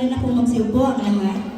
เลยนนัะพวงคำสิวพวกนะคะ